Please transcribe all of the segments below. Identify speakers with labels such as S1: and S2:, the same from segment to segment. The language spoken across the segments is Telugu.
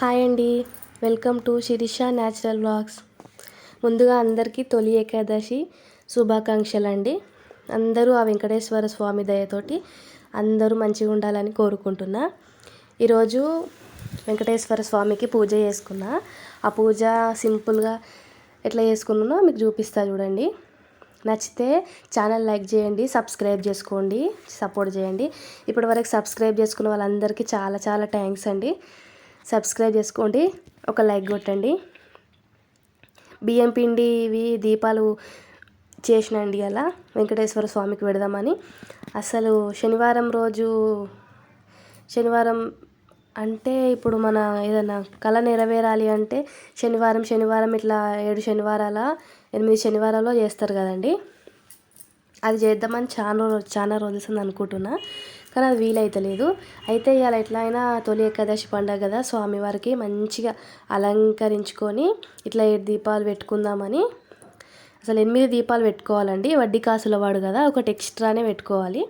S1: హాయ్ అండి. Welcome to Sirisha natural blogs ముందుగా అందరికీ తొలి ఏకాదశి శుభాకాంక్షలు అండి అందరూ ఆ వెంకటేశ్వర స్వామి దయతోటి అందరూ మంచిగా ఉండాలని కోరుకుంటున్నా. ఈరోజు వెంకటేశ్వర స్వామికి పూజ చేసుకున్నా. ఆ పూజ సింపుల్గా ఎట్లా చేసుకున్నానో మీకు చూపిస్తా చూడండి. నచ్చితే ఛానల్ లైక్ చేయండి సబ్స్క్రైబ్ చేసుకోండి సపోర్ట్ చేయండి. ఇప్పటివరకు సబ్స్క్రైబ్ చేసుకున్న వాళ్ళందరికీ చాలా చాలా థ్యాంక్స్ అండి. సబ్స్క్రైబ్ చేసుకోండి. ఒక లైక్ కొట్టండి. బియ్యం పిండి ఇవి దీపాలు చేసినండి అలా వెంకటేశ్వర స్వామికి పెడదామని. అసలు శనివారం రోజు శనివారం అంటే ఇప్పుడు మన ఏదైనా కళ నెరవేరాలి అంటే శనివారం శనివారం ఇట్లా ఏడు శనివారాల ఎనిమిది శనివారాల్లో చేస్తారు కదండి. అది చేద్దామని చాలా చాలా రోజులు అనుకుంటున్నా. కానీ అది వీలైతలేదు. అయితే ఇవాళ ఎట్లా అయినా తొలి ఏకాదశి పండగ కదా స్వామివారికి మంచిగా అలంకరించుకొని ఇట్లా ఏడు దీపాలు పెట్టుకుందామని. అసలు ఎనిమిది దీపాలు పెట్టుకోవాలండి. వడ్డీ కాసుల వాడు కదా ఒకటి ఎక్స్ట్రానే పెట్టుకోవాలి.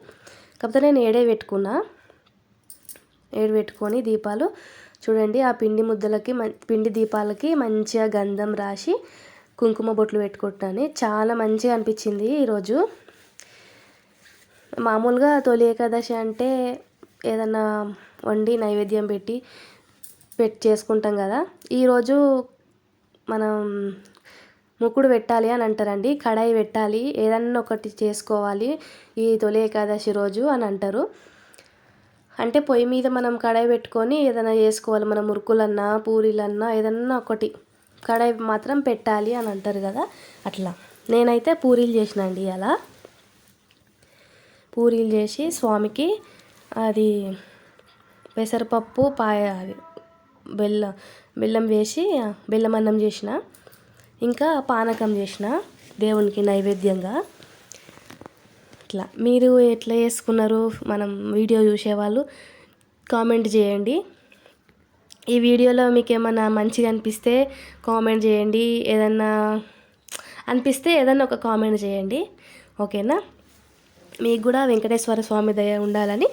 S1: కాకపోతే నేను ఏడే పెట్టుకున్నా. ఏడు పెట్టుకొని దీపాలు చూడండి ఆ పిండి ముద్దలకి పిండి దీపాలకి మంచిగా గంధం రాసి కుంకుమ బొట్లు పెట్టుకుంటాను. చాలా మంచిగా అనిపించింది ఈరోజు మామూలుగా తొలి ఏకాదశి అంటే ఏదన్నా వండి నైవేద్యం పెట్టి పెట్టి చేసుకుంటాం కదా. ఈరోజు మనం ముక్కుడు పెట్టాలి అని అంటారండి. కడాయి పెట్టాలి. ఏదన్నా ఒకటి చేసుకోవాలి. ఈ తొలి ఏకాదశి రోజు అని అంటారు. అంటే పొయ్యి మీద మనం కడాయి పెట్టుకొని ఏదైనా చేసుకోవాలి. మనం మురుకులన్నా పూరీలన్నా ఏదన్నా ఒకటి. కడాయి మాత్రం పెట్టాలి అని అంటారు కదా. అట్లా. నేనైతే పూరీలు చేసిన అండి అలా పూరీలు చేసి స్వామికి అది పెసరపప్పు పాయ అది బెల్లం బెల్లం వేసి బెల్లం అన్నం చేసిన ఇంకా పానకం చేసిన దేవునికి నైవేద్యంగా. ఇట్లా. మీరు ఎట్లా చేసుకున్నారు? మనం వీడియో చూసేవాళ్ళు కామెంట్ చేయండి. ఈ వీడియోలో మీకు ఏమైనా మంచిగా అనిపిస్తే కామెంట్ చేయండి. ఏదన్నా అనిపిస్తే ఏదన్నా ఒక కామెంట్ చేయండి. ఓకేనా? మీకు కూడా వెంకటేశ్వర స్వామి దయ ఉండాలని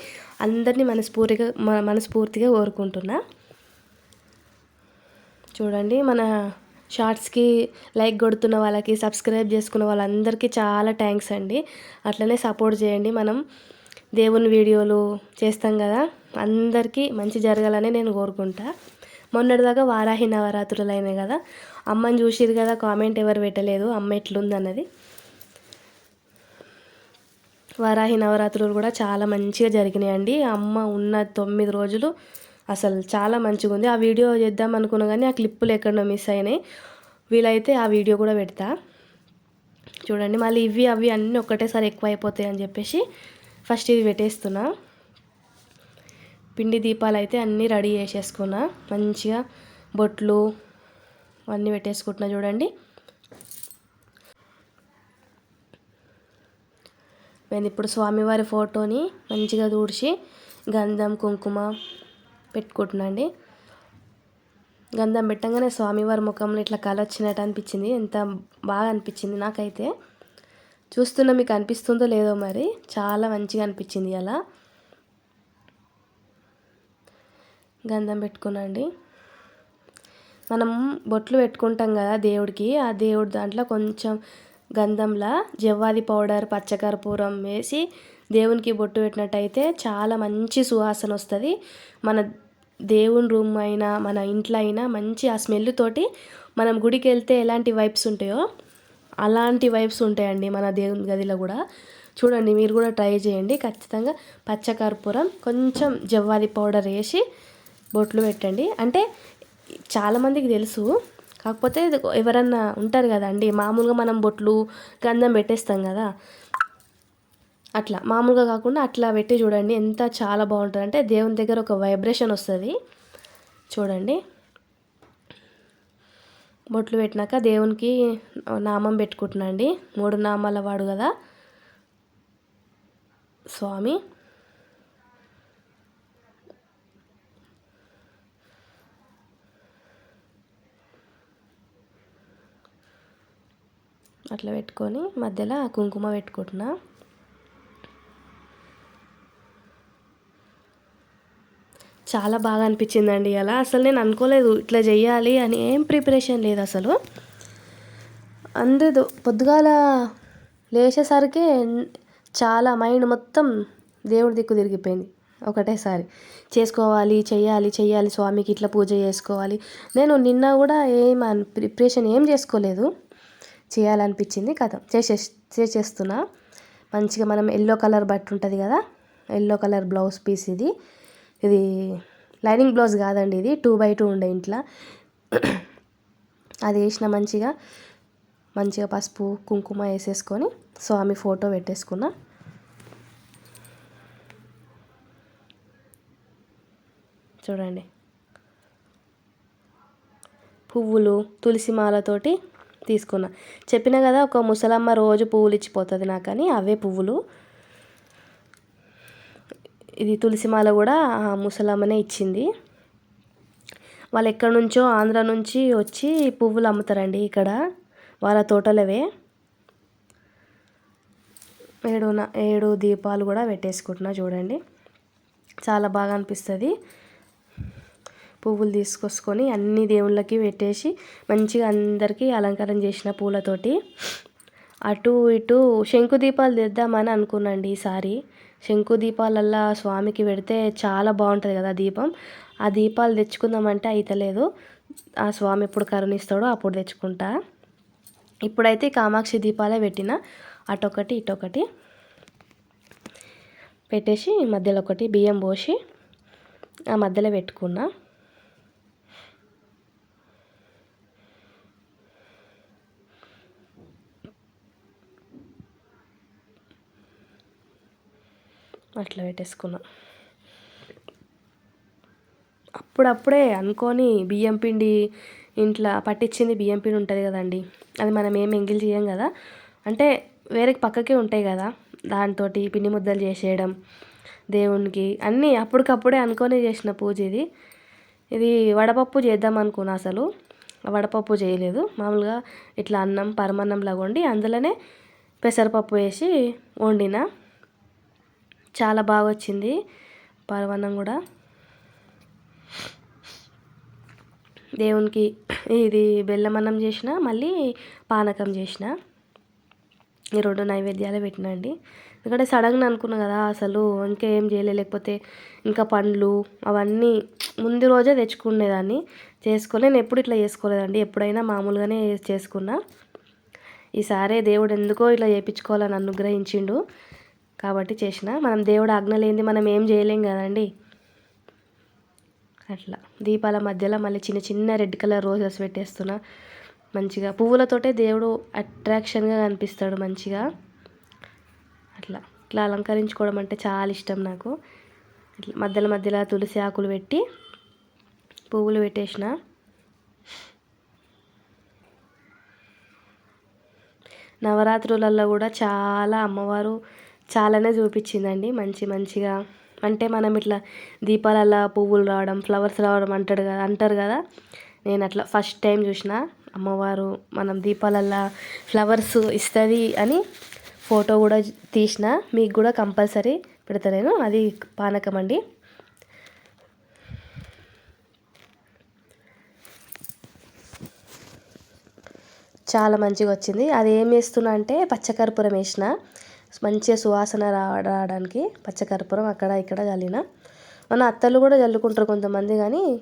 S1: అందరినీ మనస్ఫూర్తిగా మనస్ఫూర్తిగా కోరుకుంటున్నా. చూడండి మన షార్ట్స్కి లైక్ కొడుతున్న వాళ్ళకి సబ్స్క్రైబ్ చేసుకున్న వాళ్ళందరికీ చాలా థ్యాంక్స్ అండి. అట్లనే సపోర్ట్ చేయండి. మనం దేవుని వీడియోలు చేస్తాం కదా అందరికీ మంచి జరగాలని నేను కోరుకుంటా. మొన్నటిదాకా వారాహి నవరాత్రులు అయినాయి కదా అమ్మని చూసిరు కదా కామెంట్ ఎవరు పెట్టలేదు అమ్మ ఎట్లుందన్నది. వారాహి నవరాత్రులు కూడా చాలా మంచిగా జరిగినాయండి. అమ్మ ఉన్న తొమ్మిది రోజులు అసలు చాలా మంచిగా ఉంది. ఆ వీడియో చేద్దాం అనుకున్నా కానీ ఆ క్లిప్పులు ఎక్కడో మిస్ అయినాయి. వీలైతే ఆ వీడియో కూడా పెడతా. చూడండి మళ్ళీ ఇవి అవి అన్నీ ఒక్కటేసారి ఎక్కువ అయిపోతాయి అని చెప్పేసి ఫస్ట్ ఇది పెట్టేస్తున్నా. పిండి దీపాలు అయితే అన్నీ రెడీ చేసేసుకున్నా. మంచిగా బొట్లు అన్నీ పెట్టేసుకుంటున్నా చూడండి. నేను ఇప్పుడు స్వామివారి ఫోటోని మంచిగా దూడ్చి గంధం కుంకుమ పెట్టుకుంటున్నాండి గంధం పెట్టంగానే స్వామివారి ముఖంలో ఇట్లా కళ వచ్చినట్టు అనిపించింది. ఎంత బాగా అనిపించింది నాకైతే. చూస్తున్న మీకు అనిపిస్తుందో లేదో మరి. చాలా మంచిగా అనిపించింది అలా. గంధం పెట్టుకున్నాండి మనం బొట్లు పెట్టుకుంటాం కదా దేవుడికి. ఆ దేవుడి దాంట్లో కొంచెం గంధంలా జవ్వాది పౌడర్ పచ్చకర్పూరం వేసి దేవునికి బొట్టు పెట్టినట్టయితే చాలా మంచి సువాసన వస్తుంది. మన దేవుని రూమ్ అయినా మన ఇంట్లో అయినా మంచి ఆ స్మెల్ తోటి మనం గుడికి వెళ్తే ఎలాంటి వైబ్స్ ఉంటాయో అలాంటి వైబ్స్ ఉంటాయండి మన దేవుని గదిలో కూడా. చూడండి మీరు కూడా ట్రై చేయండి. ఖచ్చితంగా పచ్చకర్పూరం కొంచెం జవ్వాది పౌడర్ వేసి బొట్లు పెట్టండి. అంటే చాలామందికి తెలుసు కాకపోతే ఎవరన్నా ఉంటారు కదండి మామూలుగా మనం బొట్లు గంధం పెట్టేస్తాం కదా. అట్లా మామూలుగా కాకుండా అట్లా పెట్టి చూడండి ఎంత చాలా బాగుంటుంది అంటే దేవుని దగ్గర ఒక వైబ్రేషన్ వస్తుంది. చూడండి. బొట్లు పెట్టినాక దేవునికి నామం పెట్టుకుంటున్నాండి. మూడు నామాల వాడు కదా. స్వామి. అట్లా పెట్టుకొని మధ్యలో కుంకుమ చాలా బాగా అనిపించిందండి అలా అసలు నేను అనుకోలేదు ఇట్లా చేయాలి అని ఏం ప్రిపరేషన్ లేదు అసలు. అందదు పొద్దుగాల లేచేసరికి చాలా మైండ్ మొత్తం దేవుడి దిక్కు తిరిగిపోయింది ఒకటేసారి. చేసుకోవాలి చేయాలి చేయాలి స్వామికి ఇట్లా పూజ చేసుకోవాలి. నేను నిన్న కూడా ఏం ప్రిపరేషన్ ఏం చేసుకోలేదు. చేయాలనిపించింది కథ. చేసే చేసేస్తున్నా. మంచిగా మనం ఎల్లో కలర్ బట్ట ఉంటుంది కదా? ఎల్లో కలర్ బ్లౌజ్ పీస్ ఇది. ఇది లైనింగ్ బ్లౌజ్ కాదండి ఇది. టూ బై టూ ఉండే ఇంట్లో. అది వేసిన మంచిగా మంచిగా పసుపు కుంకుమ వేసేసుకొని స్వామి ఫోటో పెట్టేసుకున్నా. చూడండి. పువ్వులు తులసి మాలతోటి తీసుకున్నా. చెప్పిన కదా ఒక ముసలమ్మ రోజు పువ్వులు ఇచ్చిపోతుంది నాకని అవే పువ్వులు. ఇది తులసిమాల కూడా ఆ ముసలమ్మనే ఇచ్చింది. వాళ్ళు ఎక్కడి నుంచో ఆంధ్ర నుంచి వచ్చి పువ్వులు అమ్ముతారండి ఇక్కడ వాళ్ళ తోటలవే. ఏడు ఏడు దీపాలు కూడా పెట్టేసుకుంటున్నా చూడండి. చాలా బాగా అనిపిస్తుంది. పువ్వులు తీసుకొసుకొని అన్ని దేవుళ్ళకి పెట్టేసి మంచిగా అందరికీ అలంకారం చేసిన పూలతోటి అటు ఇటు శంకుదీపాలు తెద్దామని అనుకున్నాండి ఈసారి శంకుదీపాలల్లా స్వామికి పెడితే చాలా బాగుంటుంది కదా దీపం. ఆ దీపాలు తెచ్చుకుందామంటే అయితలేదు. ఆ స్వామి ఎప్పుడు కరుణిస్తాడో అప్పుడు తెచ్చుకుంటా. ఇప్పుడైతే కామాక్షి దీపాలే పెట్టిన. అటొకటి ఇటొకటి పెట్టేసి మధ్యలో ఒకటి బియ్యం పోసి ఆ మధ్యలో పెట్టుకున్నా. అట్లా పెట్టేసుకున్నా. అప్పుడప్పుడే అనుకొని బియ్యం పిండి ఇంట్లో పట్టించింది బియ్యం పిండి ఉంటుంది కదండి. అది మనం ఏం ఎంగిల్ చేయం కదా. అంటే వేరే పక్కకే ఉంటాయి కదా. దాంతో పిండి ముద్దలు చేసేయడం దేవునికి అన్నీ అప్పటికప్పుడే అనుకొని చేసిన పూజ ఇది. ఇది వడపప్పు చేద్దాం అనుకున్నా అసలు. వడపప్పు చేయలేదు. మామూలుగా ఇట్లా అన్నం పరమన్నంలాగా వండి అందులోనే పెసరపప్పు వేసి వండిన. చాలా బాగా వచ్చింది పరమాన్నం కూడా. దేవునికి ఇది బెల్లమన్నం చేసిన మళ్ళీ పానకం చేసిన. ఈ రెండు నైవేద్యాలు పెట్టినా అండి. ఎందుకంటే సడన్గా అనుకున్నా కదా అసలు ఇంకా ఏం చేయలేదు లేకపోతే ఇంకా పండ్లు అవన్నీ ముందు రోజే తెచ్చుకునేదాన్ని. చేసుకోలే నేను ఎప్పుడు ఇట్లా చేసుకోలేదండి. ఎప్పుడైనా మామూలుగానే చేసుకున్నా. ఈసారి దేవుడు ఎందుకో ఇట్లా చేయించుకోవాలని అనుగ్రహించిండు. కాబట్టి చేసిన. మనం దేవుడు ఆజ్ఞ లేనిది మనం ఏం చేయలేం కదండి. అట్లా. దీపాల మధ్యలో మళ్ళీ చిన్న చిన్న రెడ్ కలర్ రోజెస్ పెట్టేస్తున్నా. మంచిగా. పువ్వులతోటే దేవుడు అట్రాక్షన్గా కనిపిస్తాడు మంచిగా. అట్లా. ఇట్లా అలంకరించుకోవడం అంటే చాలా ఇష్టం నాకు. ఇట్లా మధ్యలో మధ్యలో తులసి ఆకులు పెట్టి పువ్వులు పెట్టేసిన. నవరాత్రులలో కూడా చాలా అమ్మవారు చాలానే చూపించిందండి. మంచి మంచిగా అంటే మనం ఇట్లా దీపాలల్లో పువ్వులు రావడం ఫ్లవర్స్ రావడం అంటాడు కదా అంటారు కదా. నేను అట్లా ఫస్ట్ టైం చూసిన. అమ్మవారు మనం దీపాలల్లో ఫ్లవర్స్ ఇస్తుంది అని ఫోటో కూడా తీసిన. మీకు కూడా కంపల్సరీ పెడతా నేను. అది పానకం అండి. చాలా మంచిగా వచ్చింది. అది ఏం వేస్తున్నా అంటే పచ్చకర్పూరం వేసిన. మంచిగా సువాసన రావడానికి పచ్చకర్పూరం అక్కడ ఇక్కడ చల్లిన మన అత్తలు కూడా చల్లుకుంటారు కొంతమంది కానీ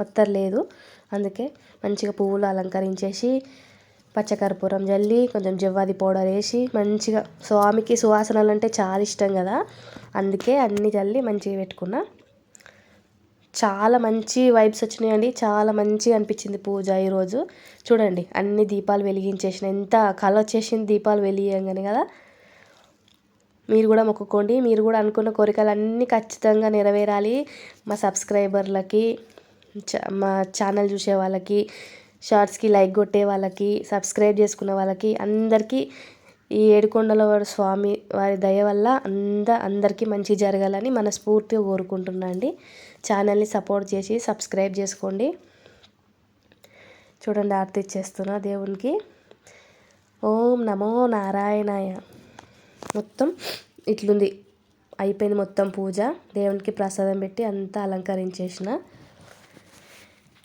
S1: అత్తరు లేదు. అందుకే మంచిగా పువ్వులు అలంకరించేసి పచ్చకర్పూరం జల్లి కొంచెం జవ్వాది పౌడర్ వేసి మంచిగా స్వామికి సువాసనలు అంటే చాలా ఇష్టం కదా. అందుకే అన్నీ చల్లి మంచిగా పెట్టుకున్నా. చాలా మంచి వైబ్స్ వచ్చినాయండి. చాలా మంచిగా అనిపించింది పూజ ఈరోజు. చూడండి అన్ని దీపాలు వెలిగించేసిన. ఎంత కళ వచ్చేసింది దీపాలు వెలియంగానే కదా. మీరు కూడా మొక్కుకోండి. మీరు కూడా అనుకున్న కోరికలు అన్నీ ఖచ్చితంగా నెరవేరాలి. మా సబ్స్క్రైబర్లకి మా ఛానల్ చూసే వాళ్ళకి షార్ట్స్కి లైక్ కొట్టే వాళ్ళకి సబ్స్క్రైబ్ చేసుకున్న వాళ్ళకి అందరికీ ఈ ఏడుకొండల వారి స్వామి వారి దయ వల్ల అంద అందరికీ మంచి జరగాలని మనస్ఫూర్తిగా కోరుకుంటున్నా అండి. ఛానల్ని సపోర్ట్ చేసి సబ్స్క్రైబ్ చేసుకోండి. చూడండి ఆర్తి ఇచ్చేస్తున్నా దేవునికి. ఓం నమో నారాయణాయ. మొత్తం ఇట్లుంది. అయిపోయింది మొత్తం పూజ. దేవునికి ప్రసాదం పెట్టి అంతా అలంకరించేసిన.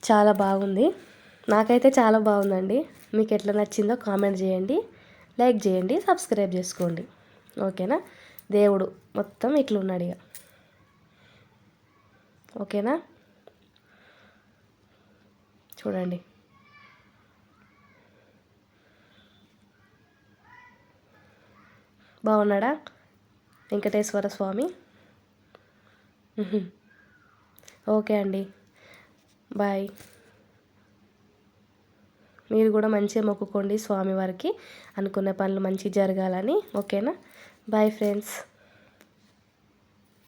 S1: చాలా బాగుంది. నాకైతే చాలా బాగుందండి. మీకు ఎట్లా నచ్చిందో కామెంట్ చేయండి. లైక్ చేయండి సబ్స్క్రైబ్ చేసుకోండి. ఓకేనా? దేవుడు మొత్తం ఇట్లున్నాడు ఇక ఓకేనా? చూడండి. బాగున్నాడా? వెంకటేశ్వర స్వామి? ఓకే అండి. బాయ్. మీరు కూడా మంచిగా మొక్కుకోండి స్వామివారికి. అనుకున్న పనులు మంచి జరగాలని. ఓకేనా? Bye friends.